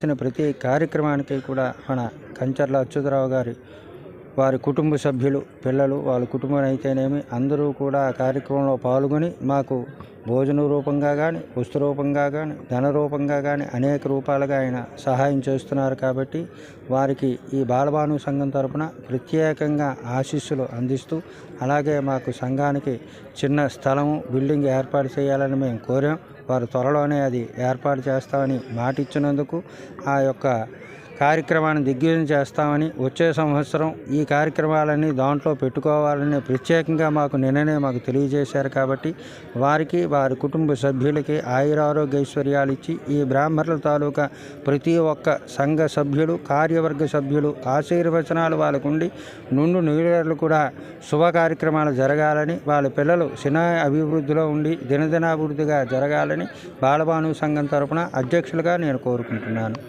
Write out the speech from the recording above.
చేసిన ప్రతి కార్యక్రమానికి కూడా మన కంచర్ల అచ్యుతరావు గారి వారి కుటుంబ సభ్యులు పిల్లలు వాళ్ళ కుటుంబం అయితేనేమి అందరూ కూడా ఆ కార్యక్రమంలో పాల్గొని మాకు భోజన రూపంగా కానీ వస్తు రూపంగా కానీ ధన రూపంగా కానీ అనేక రూపాలుగా ఆయన సహాయం చేస్తున్నారు కాబట్టి వారికి ఈ బాలభాను సంఘం తరపున ప్రత్యేకంగా ఆశీస్సులు అందిస్తూ అలాగే మాకు సంఘానికి చిన్న స్థలము బిల్డింగ్ ఏర్పాటు చేయాలని మేము కోరాం. వారు త్వరలోనే అది ఏర్పాటు చేస్తామని మాటిచ్చినందుకు ఆ యొక్క కార్యక్రమాన్ని దిగ్విజయం చేస్తామని వచ్చే సంవత్సరం ఈ కార్యక్రమాలన్నీ దాంట్లో పెట్టుకోవాలని ప్రత్యేకంగా మాకు నిన్ననే మాకు తెలియజేశారు కాబట్టి వారికి వారి కుటుంబ సభ్యులకి ఆయురారోగ్యైశ్వర్యాలు ఇచ్చి ఈ బ్రాహ్మణుల తాలూకా ప్రతి ఒక్క సంఘ సభ్యులు కార్యవర్గ సభ్యులు ఆశీర్వచనాలు వాళ్ళకు ఉండి నుండు నీళ్ళు కూడా శుభ కార్యక్రమాలు జరగాలని వాళ్ళ పిల్లలు చిన్న అభివృద్ధిలో ఉండి దినదినాభివృద్ధిగా జరగాలని బాలభాను సంఘం తరపున అధ్యక్షులుగా నేను కోరుకుంటున్నాను.